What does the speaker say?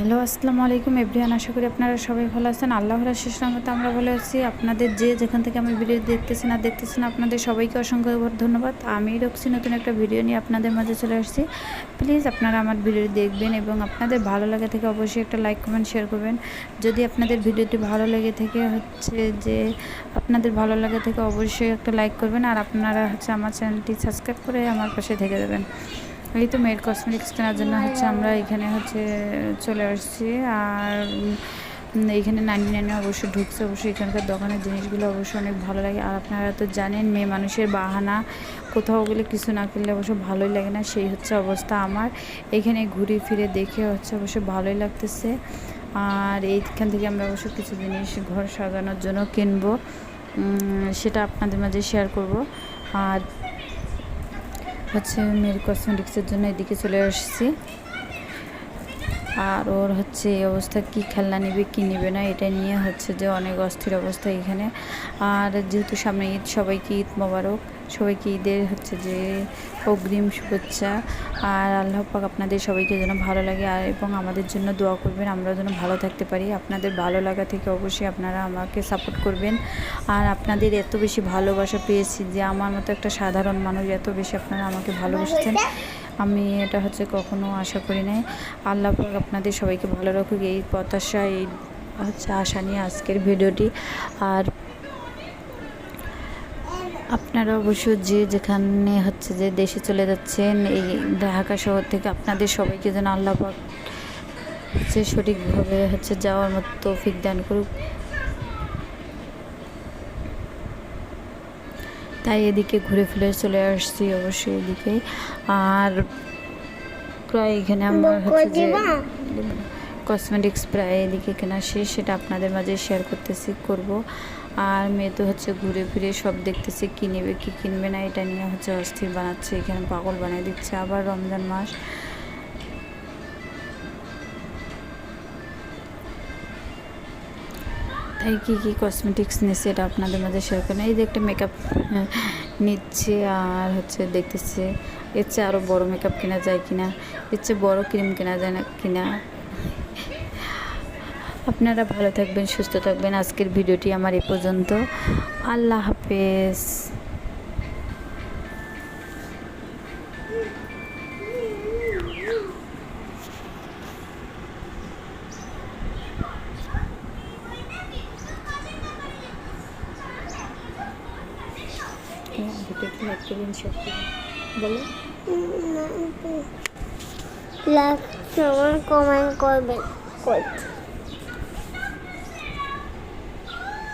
Hello, আসসালামু আলাইকুম everyone আশা করি আপনারা সবাই ভালো আছেন। আল্লাহর শেষ রহমতে আমরা ভালো আছি। আপনাদের যে যেখান থেকে আমি ভিডিও দেখতেছেন আর দেখতেছেন আপনাদের সবাইকে অসংখ্য ধন্যবাদ। আমি রক্সি নতুন একটা ভিডিও নিয়ে আপনাদের মাঝে চলে আসছি। প্লিজ আপনারা আমার ভিডিও দেখবেন এবং আপনাদের ভালো লাগে থেকে অবশ্যই একটা লাইক, কমেন্ট, শেয়ার করবেন। যদি আপনাদের ভিডিওটি ভালো লেগে থেকে হচ্ছে যে আপনাদের ভালো লাগে থেকে অবশ্যই একটা লাইক করবেন। আর আপনারা হচ্ছে আমার চ্যানেলটি সাবস্ক্রাইব করে আমার পাশে থেকে দেবেন এই তো মেয়ের কসমেটিক্স কেনার জন্য হচ্ছে আমরা এখানে হচ্ছে চলে আসছি। আর উম, এইখানে নাইনটি নাইনে অবশ্যই ঢুকছে অবশ্যই এখানকার দোকানের জিনিসগুলো অবশ্যই অনেক ভালো লাগে। আর আপনারা তো জানেন মেয়ে মানুষের বাহানা কোথাও গেলে কিছু না কিনলে অবশ্য ভালোই লাগে না সেই হচ্ছে অবস্থা আমার। এখানে ঘুরে ফিরে দেখে হচ্ছে অবশ্য ভালোই লাগতেছে। আর এইখান থেকে আমরা অবশ্য কিছু জিনিস ঘর সাজানোর জন্য কিনবো। সেটা আপনাদের মাঝে শেয়ার করব। আর হচ্ছে মেয়ের কসমেটিক্সের জন্য এদিকে চলে আসছি। আর ওর হচ্ছে এই অবস্থা, কী খেলনা নিবে, কী নিবে না, এটা নিয়ে হচ্ছে যে অনেক অস্থির অবস্থা এখানে। আর যেহেতু সামনে ঈদ, সবাইকে ঈদ মোবারক, সবাইকে ঈদের হচ্ছে যে অগ্রিম শুভেচ্ছা। আর আল্লাহ পাক আপনাদের সবাইকে যেন ভালো লাগে, আর এবং আমাদের জন্য দোয়া করবেন আমরা যেন ভালো থাকতে পারি। আপনাদের ভালো লাগা থেকে অবশ্যই আপনারা আমাকে সাপোর্ট করবেন। আর আপনাদের এত বেশি ভালোবাসা পেয়েছি যে আমার মতো একটা সাধারণ মানুষ এত বেশি আপনারা আমাকে ভালোবাসছেন। আমি এটা হচ্ছে কখনো আশা করি নাই। আল্লাহ আপনাদের সবাইকে ভালো রাখুক। এই প্রত্যাশা, এই হচ্ছে আশা নিয়ে আজকের ভিডিওটি। আর আপনারা অবশ্য যে যেখানে হচ্ছে যে দেশে চলে যাচ্ছেন, এই ঢাকা শহর থেকে আপনাদের সবাইকে যেন আল্লাহ হচ্ছে সঠিকভাবে হচ্ছে যাওয়ার মতো তৌফিক দান করুক। তাই এদিকে ঘুরে ফিরে চলে আসছি অবশ্যই এদিকে। আর প্রায় এখানে আমার হচ্ছে যে কসমেটিক্স প্রায় এদিকে কেনা শেষ সেটা আপনাদের মাঝে শেয়ার করতেছি করব। আর মেয়ে তো হচ্ছে ঘুরে ফিরে সব দেখতেছে কী নেবে কী কিনবে না এটা নিয়ে হচ্ছে অস্থির বানাচ্ছে এখানে পাগল বানিয়ে দিচ্ছে। আবার রমজান মাস তাই কী কী কসমেটিক্স নিচ্ছে এটা আপনাদের মাঝে শেয়ার করেন। এই যে একটা মেকআপ নিচ্ছে আর হচ্ছে দেখতেছে, এর চেয়ে আরও বড়ো মেকআপ কেনা যায় কিনা, এর চেয়ে বড়ো ক্রিম কেনা যায় না কিনা। আপনারা ভালো থাকবেন, সুস্থ থাকবেন। আজকের ভিডিওটি আমার এ পর্যন্ত। আল্লাহ হাফেজ। লাইক করবেন শেয়ার করবেন বলো। লাইক কমেন্ট করবেন করতে